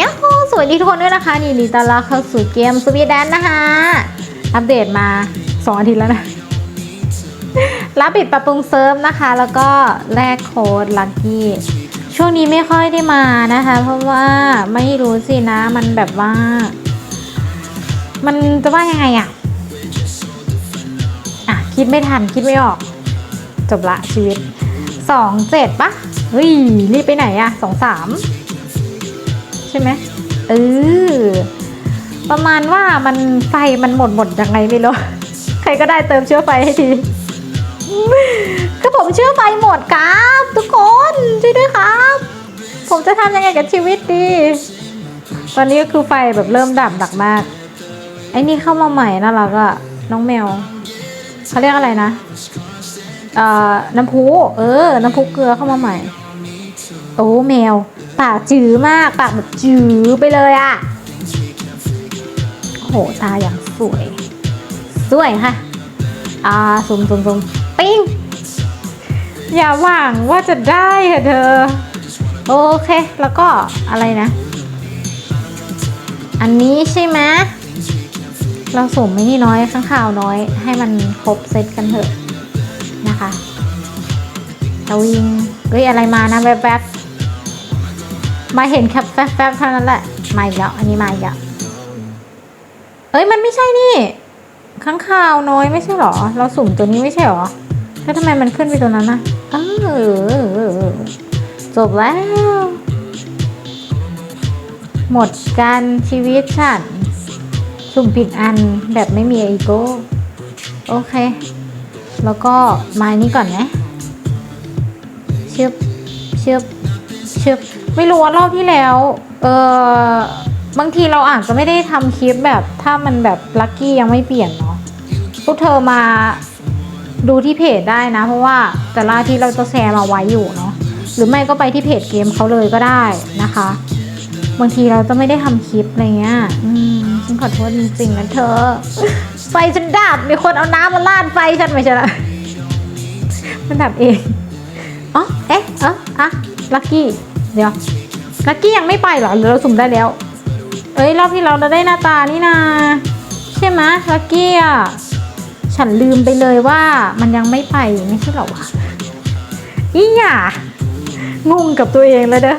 ยัฮูสวัสดีทุกคนด้วยนะคะ นี่นี่ต้อนรับเข้าสู่เกมสวีแดนนะคะ อัปเดตมาสองอาทิตย์แล้วนะ รับปิดปรับปรุงเซิร์ฟนะคะ แล้วก็แลกโค้ดลัคกี้ช่วงนี้ไม่ค่อยได้มานะคะ เพราะว่าไม่รู้สินะมันแบบว่า มันจะว่ายังไงอะอะ คิดไม่ทันคิดไม่ออก จบละชีวิตสองเจ็ดปะเฮ้ยรีบไปไหนอะสองสาม ช่ไหมเออประมาณว่ามันไฟมันหมดหมดยังไงไม่รู้ใครก็ได้เติมเชื้อไฟให้ทีก็ผมเชื้อไฟหมดครับ ทุกคนช่วยด้วยครับ ผมจะทำยังไงกับชีวิตดี ตอนนี้ก็คือไฟแบบเริ่มดับดักมาก ไอ้นี่เข้ามาใหม่น่ารักอะน้องแมวเขาเรียกอะไรนะเอ่อน้ำพุเออ น้ำพุเกลือเข้ามาใหม่ โอ้แมวากจืดมากปากแบบจืดไปเลยอะโหตาอย่างสวย สวยค่ะ อ่าซุมซุมซุมปิ้ง อย่าหวังว่าจะได้ค่ะเธอ โอเค แล้วก็อะไรนะ อันนี้ใช่ไหมเราสุมไม่นี่น้อยข้างข่าวน้อย ให้มันครบเซตกันเถอะนะคะตะวิงเฮ้ยอะไรมานะแวบๆ มาเห็นแคปแฟบๆเท่านั้นแหละ มาอีกแล้ว อันนี้มาอีกแล้ว เอ้ยมันไม่ใช่นี่ ข้างข่าวน้อยไม่ใช่หรอ เราสุ่มตัวนี้ไม่ใช่หรอ แล้วทำไมมันขึ้นไปตัวนั้นนะเออจบแล้ว หมดการชีวิตฉันสุ่มผิดอันแบบไม่มีอีโก้ โอเค แล้วก็มานนี้ก่อนนะชึบชึบชึบ ไม่รู้ว่ารอบที่แล้ว เออบางทีเราอาจจะไม่ได้ทำคลิปแบบถ้ามันแบบลัคกี้ยังไม่เปลี่ยนเนาะพวกเธอมาดูที่เพจได้นะ เพราะว่าแต่ละที่เราจะแชร์มาไว้อยู่เนาะหรือไม่ก็ไปที่เพจเกมเขาเลยก็ได้นะคะ บางทีเราจะไม่ได้ทำคลิปอะไรเงี้ยอืมฉันขอโทษจริงๆนะเธอ ไฟฉันดับมีคนเอาน้ำมาลาดไฟฉันไม่ใช่ละมันดับเองอ๋อเอ๊ะเอออะลักกี้ เดี๋ยวลักกี้ยังไม่ไปเหรอหรือเราสุ่มได้แล้ว เอ้ยรอบที่เราเราได้หน้าตานี่นา ใช่ไหมลักกี้อะฉันลืมไปเลยว่ามันยังไม่ไปไม่ใช่เหรอวะอีหย่างงกับตัวเองเลยเด้อ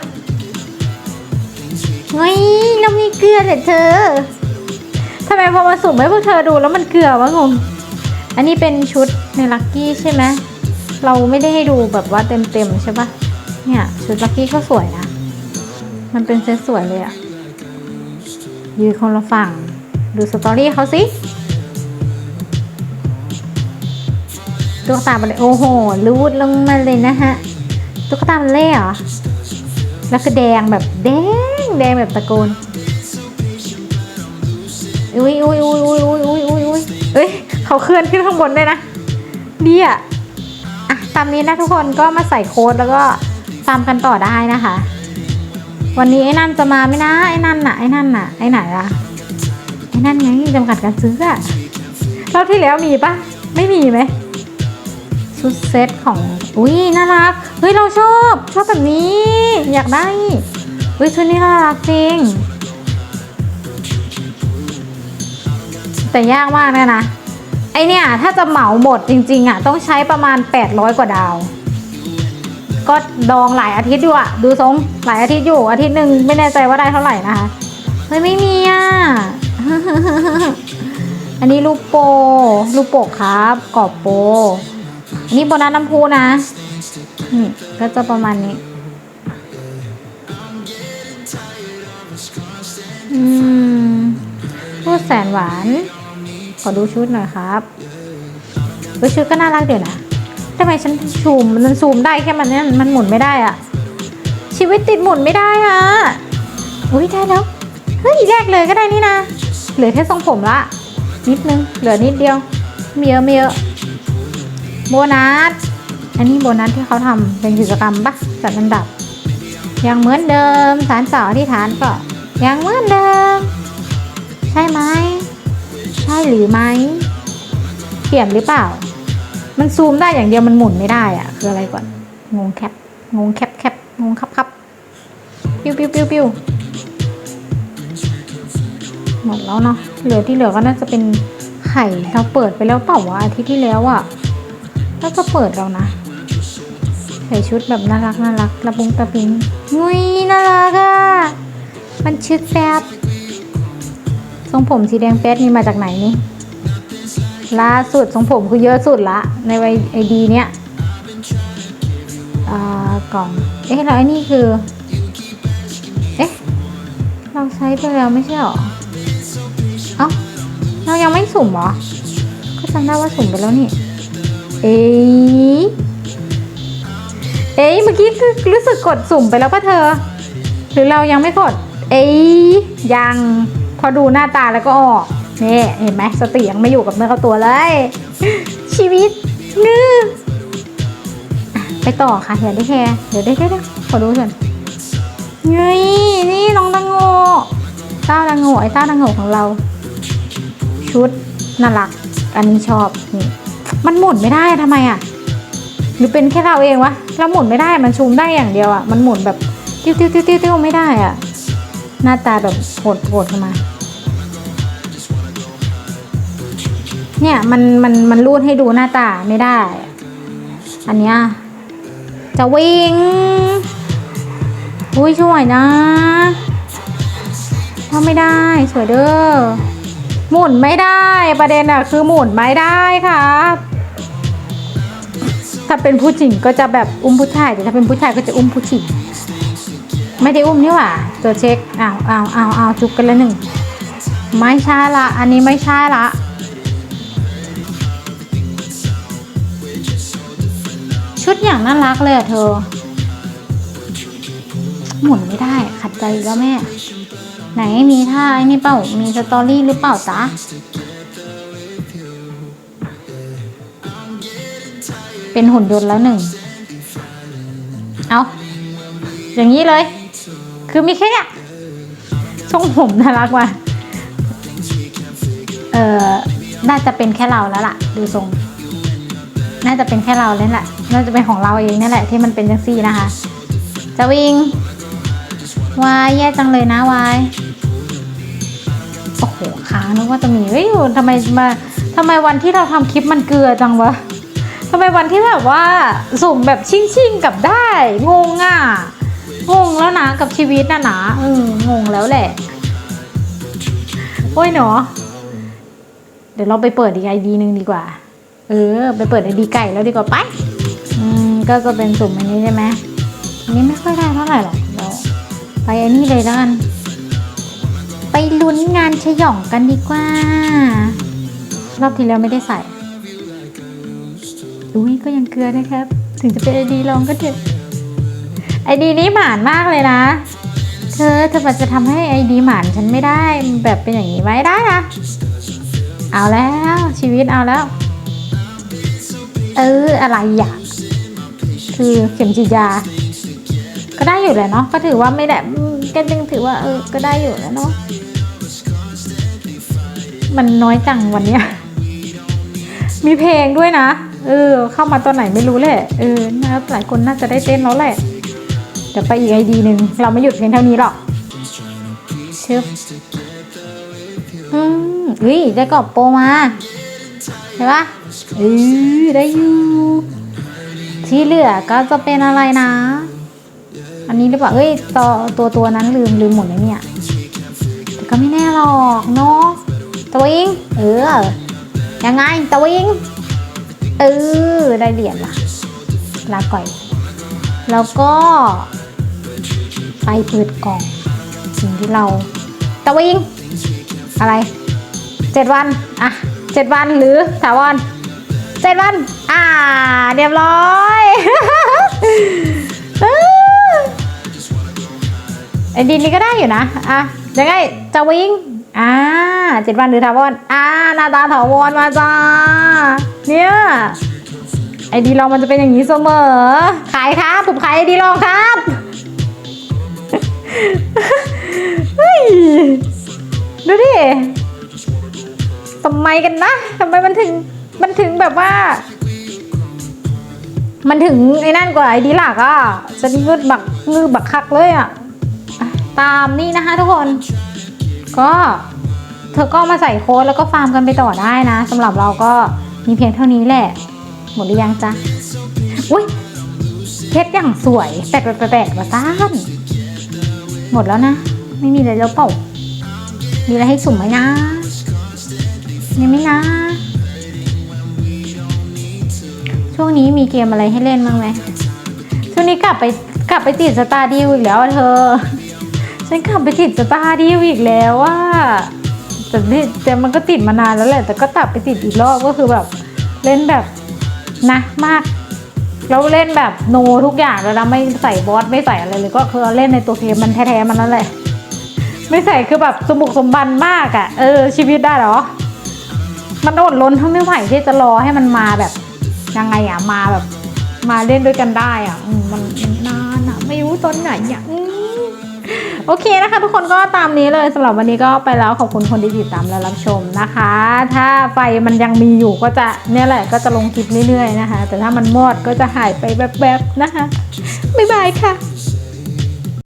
เฮ้ยเรามีเกลือเหรอเธอทำไมพอมาสุ่มให้พวกเธอดูแล้วมันเกลือวะงง อันนี้เป็นชุดในลักกี้ใช่ไหมเราไม่ได้ให้ดูแบบว่าเต็มๆใช่ปะ เนี่ยชุดลักกี้ก็สวยนะ มันเป็นเซตสวยเลยอะยืนคนละฝั่ง ดูสตอรี่เขาสิตุ๊กตาบันเลยโอ้โหรูดลงมาเลยนะฮะตุ๊กตาบันเล่เหรอ แล้วก็แดงแบบแดงแดงแบบตะโกนอุ้ยอุ้ยอุ้ยอุ้ยอุ้ยอุ้ยอุ้ยอุ้ยเอ้ยเขาเคลื่อนขึ้นข้างบนด้วยนะดีอะอะตามนี้นะทุกคนก็มาใส่โค้ดแล้วก็ ตามกันต่อได้นะคะ วันนี้ไอ้นั่นจะมาไหมนะไอ้นั่นน่ะไอ้นั่นน่ะไอ้ไหนล่ะไอ้นั่นไงจำกัดการซื้ออะรอบที่แล้วมีปะไม่มีไหมชุดเซตของอุ้ยน่ารักเฮ้ยเราชอบชอบแบบนี้ อยากได้เฮ้ยชุดนี้น่ารักจริง แต่ยากมากเลยนะไอเนี่ยถ้าจะเหมาหมดจริง ๆอะต้องใช้ประมาณ 800 กว่าดาว ก็ดองหลายอาทิตย์อยู่อะดูทรงหลายอาทิตย์อยู่ อาทิตย์หนึ่งไม่แน่ใจว่าได้เท่าไหร่นะคะเฮ้ยไม่มีอะอันนี้ลูกโปลูกโปกครับกรอบโปอันนี้โบนัสน้ำพุนะนี่ก็จะประมาณนี้อืมพูดแสนหวาน ขอดูชุดหน่อยครับเฮ้ยชุดก็น่ารักเดี๋ยวนะ ทำไมฉันซูมมันซูมได้แค่มันเนี่ยมันหมุนไม่ได้อะชีวิตติดหมุนไม่ได้อะอุ้ยได้แล้วเฮ้ยแรกเลยก็ได้นี่นะเหลือแค่ทรงผมละนิดนึงเหลือนิดเดียวไม่เยอะไม่เยอะโบนัสอันนี้โบนัสที่เขาทำเป็นกิจกรรมปะจัดอันดับยังเหมือนเดิมฐานเสาอธิษฐานก็ยังเหมือนเดิม ใช่ไหม ใช่หรือไม่เปลี่ยนหรือเปล่า มันซูมได้อย่างเดียวมันหมุนไม่ได้อะคืออะไรก่อน งงแคป งงแคปแคปงงครับครับปิ้วปิ้วปิ้วปิ้วหมดแล้วเนาะ เหลือที่เหลือก็น่าจะเป็นไข่ เราเปิดไปแล้วเปล่าวะอาทิตย์ที่แล้วอะน่าจะเปิดแล้วนะ ใส่ชุดแบบน่ารักน่ารักระบุงตะปิงงุยน่ารักอะมันชุดแป๊บทรงผมสีแดงแป๊ดนี่มาจากไหนนี่ ล่าสุดทรงผมคือเยอะสุดละ ในไอดีเนี้ยกล่อง เอ๊ะแล้วไอ้นี่คือ เอ๊ะ เราใช้ไปแล้วไม่ใช่หรอ เอ้า เรายังไม่สุ่มเหรอ ก็จำได้ว่าสุ่มไปแล้วนี่ เอ๊ะเอ๊ะเมื่อกี้คือรู้สึกกดสุ่มไปแล้วป่ะเธอ หรือเรายังไม่กด เอ๊ะยัง พอดูหน้าตาแล้วก็ออก นี่เห็นไหมสติยังไม่อยู่กับเนื้อกับตัวเลย ชีวิตงื้ออะไปต่อค่ะอย่าได้แคร์เดี๋ยวได้แค่ได้ขอดูก่อนเฮ้ยนี่น้องตังโงเต้าตังโงไอ้ต้าตังโงของเรา ชุดน่ารัก อันนี้ชอบนี่มันหมุนไม่ได้ทำไมอะ หรือเป็นแค่เราเองวะเราหมุนไม่ได้มันซูมได้อย่างเดียวอะมันหมุนแบบติ้วติ้วติ้วติ้วติ้วไม่ได้อะ หน้าตาแบบโหดโหดเข้ามา เนี่ยมันมันมันรูดให้ดูหน้าตาไม่ได้ อันเนี้ยจะวิ่งอุ้ยช่วยนะทำไม่ได้สวยเด้อหมุนไม่ได้ ประเด็นอะคือหมุนไม่ได้ครับ ถ้าเป็นผู้หญิงก็จะแบบอุ้มผู้ชายแต่ถ้าเป็นผู้ชายก็จะอุ้มผู้หญิงไม่ได้อุ้มนี่หว่าตัวเช็คอ้าวอ้าวอ้าวอ้าวจุกกันละหนึ่งไม่ใช่ละ อันนี้ไม่ใช่ละ ชุดอย่างน่ารักเลยอะเธอ หมุนไม่ได้ขัดใจกแล้วแม่ ไหนมีท่าไอ้นี่เปล่า มีสตอรี่หรือเปล่าจ๊ะเป็นหุ่นยนต์แล้วหนึ่ง เอาอย่างนี้เลย คือมีแค่เนี้ยทรงผมน่ารักว่ะ เออน่าจะเป็นแค่เราแล้วล่ะ ดูทรง น่าจะเป็นแค่เราแล้วแหละ น่าจะเป็นของเราเองนี่แหละที่มันเป็นจังซี่นะคะจะวิ่งวายแย่จังเลยนะวายโอ้โหค้างนึกว่าจะมีเฮ้ยทำไมมาทำไมวันที่เราทำคลิปมันเกลือจังวะทำไมวันที่แบบว่าสุ่มแบบชิ่งชิงๆกับได้งงอะงงแล้วนะกับชีวิตน่ะนะเอองงแล้วแหละ โอ้ยเนาะเดี๋ยวเราไปเปิดอีกไอดีหนึ่งดีกว่า เออ ไปเปิดไอดีไก่แล้วดีกว่าไป อืม ก็จะเป็นสุ่มอันนี้ใช่ไหมอันนี้ไม่ค่อยได้เท่าไหร่หรอกเราไปอันนี้เลยแล้วกัน ไปลุ้นงานฉย่องกันดีกว่า รอบที่แล้วไม่ได้ใส่อุ้ยก็ยังเกลือนะครับ ถึงจะเป็นไอดีลองก็เถอะไอดีนี้หมานมากเลยนะ เธอเธอมันจะทำให้ไอดีหมานฉันไม่ได้แบบเป็นอย่างนี้ไว้ได้นะ เอาแล้วชีวิตเอาแล้ว เอออะไรอะคือเข็มฉีดยา ก็ได้อยู่แหละเนาะก็ถือว่าไม่ได้อืมก็ยังถือว่า เออ ก็ได้อยู่แล้วเนาะมันน้อยจังวันเนี้ยมีเพลงด้วยนะ เออ เข้ามาตอนไหนไม่รู้แหละ เออนะหลายคนน่าจะได้เต้นแล้วแหละ เดี๋ยวไปอีกไอดีหนึ่ง เราไม่หยุดเพียงเท่านี้หรอกชึอืมเฮ้ยได้กรอบโปรมา ใช่ปะเออได้อยู่ที่เหลือก็จะเป็นอะไรนะ อันนี้หรือเปล่าเอ้ยตัวตัวตัวนั้นลืมลืมหมดเลยเนี่ยแต่ก็ไม่แน่หรอกเนาะตัวเองเออยังไงตัวเองเออได้เหรียญละลาก่อย แล้วก็ ไปเปิดกล่อง สิ่งที่เราตะวิงอะไรเจ็ดวัน อะ เจ็ดวันหรือถาวรเจ็ดวัน อ่า เรียบร้อยไอ้ดินนี้ก็ได้อยู่นะ อะยังไงจะวิ่งอ่าเจ็ดวันหรือถาวรอ่าหน้าตาถาวรมาจ้า เนี่ยไอดีลองมันจะเป็นอย่างนี้เสมอ ขายครับ ผมขายไอดีลองครับเฮ้ยดูดิ ทำไมกันนะทำไมมันถึงมันถึงแบบว่า มันถึงไอ้นั่นกว่าไอ้ดีหลักอะจะงืดบักงือบักคักเลยอะอะตามนี่นะคะทุกคน ก็เธอก็มาใส่โค้ดแล้วก็ฟาร์มกันไปต่อได้นะสำหรับเราก็มีเพียงเท่านี้แหละ หมดหรือยังจ๊ะอุ้ยเพชรอย่างสวยแปลกแปลกแปลกมาซ่านหมดแล้วนะ ไม่มีอะไรแล้วเปล่ามีอะไรให้สุ่มไหมนะ ยังไม่นะ ช่วงนี้มีเกมอะไรให้เล่นบ้างไหมช่วงนี้กลับไปกลับไปติดสตาร์ดิวอีกแล้วเธอ ฉันกลับไปติดสตาร์ดิวอีกแล้วว่าแต่นี่แต่มันก็ติดมานานแล้วแหละ แต่ก็กลับไปติดอีกรอบก็คือแบบเล่นแบบนะมากแล้วเล่นแบบโนทุกอย่างแล้วนะไม่ใส่บอสไม่ใส่อะไรเลยก็คือเล่นในตัวเกมมันแท้ๆมันนั่นแหละ ไม่ใส่คือแบบสมบุกสมบันมากอะ่ะ เออชีวิตได้หรอ มันอดล้นทั้งไม่ไหวที่จะรอให้มันมาแบบยังไงอะมาแบบ มาเล่นด้วยกันได้อะมันนานอะไม่รู้ตอนไหนอะโอเคนะคะ ทุกคนก็ตามนี้เลยสำหรับวันนี้ก็ไปแล้วขอบคุณคนที่ติดตามและรับชมนะคะ ถ้าไฟมันยังมีอยู่ก็จะเนี่ยแหละก็จะลงคลิปเรื่อยๆนะคะ แต่ถ้ามันหมดก็จะหายไปแบบๆนะคะบ๊ายบายค่ะ